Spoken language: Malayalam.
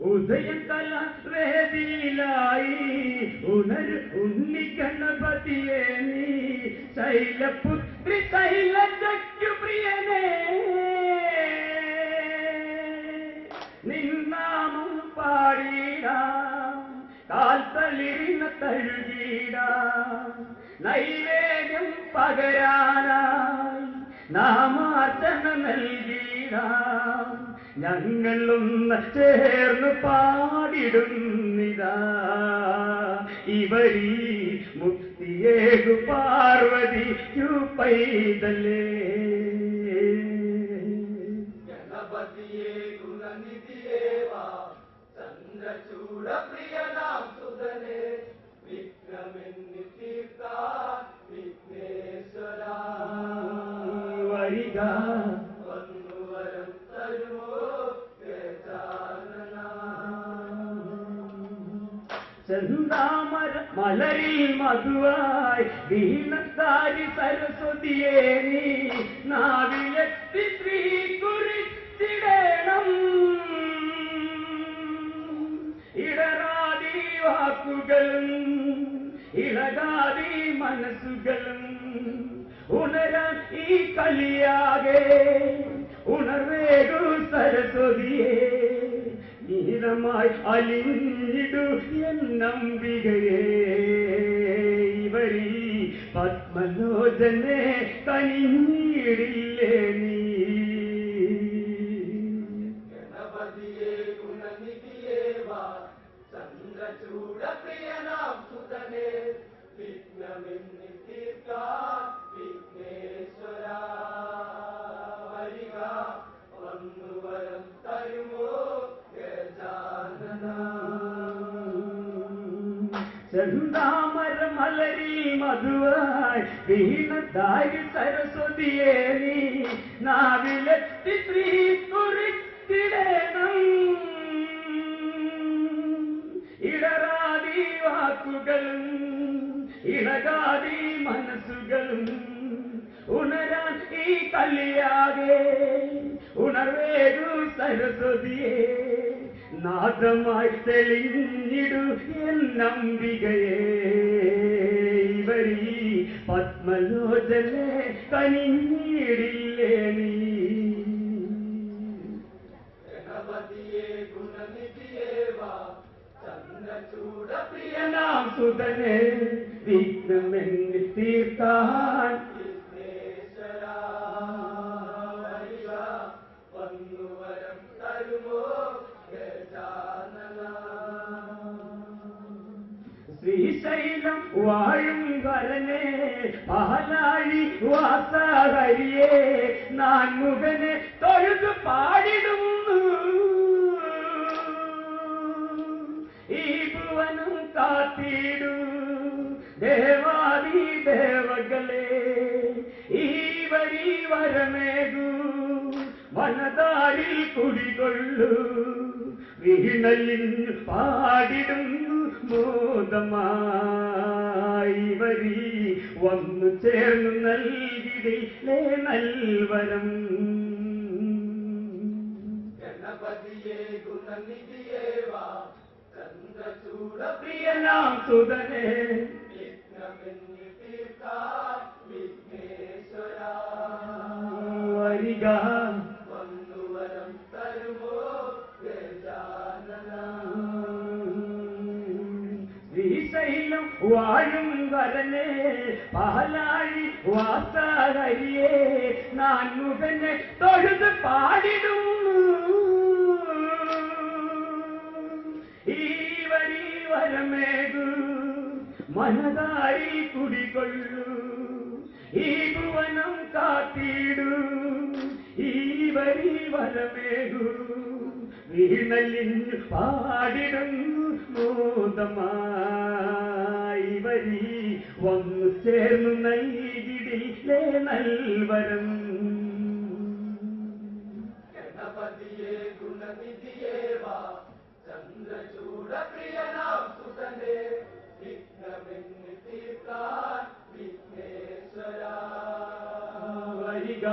ഉദയം കല വേദിയിലായി ഉണർ ഉണ്ണിക്കണ്ണപതിയെ നീ ശൈലപുത്രി ശൈലജയ്ക്കു പ്രിയനേ. നിന്നാമം പാടിയിടാം കാൽത്തളിരിന തഴുകിയിടാം നൈവേദ്യം പകരാനായി നാമാർച്ചന നൽകിടാം ഞങ്ങളൊന്ന് ചേർന്ന് പാടിടുന്നിതാ. ഇവരി മുക്തിയേകു പാർവതി പൈതലേ. ചന്ദ്രചൂട പ്രിയനാം സുതനെ ചെന്താമര മലരിൽ മധുവായി ദീനത്താരി സരസ്വതിയെ നീ നാവിലെത്തി ശ്രീ കുറിച്ചിടണം ഇടറാതി വാക്കുകളും ഇളകാതി മനസ്സുകളും ഉണരാൻ ഈ കളിയാകെ ഉണർവേകു സരസ്വതിയെ നീലമായി അലിഞ്ഞിടു എന്നംബികയെ ഇവരീ പത്മലോചനെ തനിഞ്ഞിടില്ലേ നീ? ചെന്താമര മലരി മധുവായി വീണത്താരി സരസ്വതിയെ നീ നാവിലെത്തി ശ്രീ കുറിച്ചിടണം ഇടറാതി വാക്കുകളും ഇളകാതി മനസ്സുകളും ഉണരാൻ ഈ കല്ലിയാകെ ഉണർവേരു സരസ്വതിയെ. നാദമായി തെളിഞ്ഞിടു എന്നംബികയെ ഇവരീ പത്മലോചനെ കനിഞ്ഞിടില്ലേ നീ. ചൂടപ്രിയനാം സുതനെ വിഘ്നമെന്ന് തീർക്കാൻ ശ്രീശൈലം വാഴും വരനെ പാലാഴി വാസഹരിയെ നാൻമുഖനെ തൊഴുതു പാടിടുന്നു. ഈ ഭുവനം കാത്തിടു. ദേവാദി ദേവകളെ ഈ വരി വരമേകൂ. വനതാരിൽ കുടികൊള്ളു. വീണലിൻ പാടിടും ബോധമായി വരി. വന്നു ചേർന്നു നൽകിടില്ലേ നൽവരം ഗണപതിയെ ഗുണനിധിയേവാ സുതനെ വിഘ്നമെന്നി തീർക്കാൻ വിഘ്നേശ്വര. വരിക. ശ്രീശൈലം വാഴും വരനെ പാലാഴി നാൻ നാൻമുഖനെ തൊഴുത് പാടിടും. ഈ വരി വരമേകു മനതായി കുടികൊള്ളു. ഈ ഭുവനം കാത്തിടു വരി വരമേകു വീണലിൽ പാടിടും. മോദമാ വന്നു ചേർന്നു നൈകിടിയിലെ നൽവരം ഗണപതിയെ ഗുണനിധിയേ വാ ചന്ദ്രചൂട പ്രിയനാം സുതനേ. വിഘ്നമെന്ന് തീർക്കാൻ വിഘ്നേശ്വര. വരിക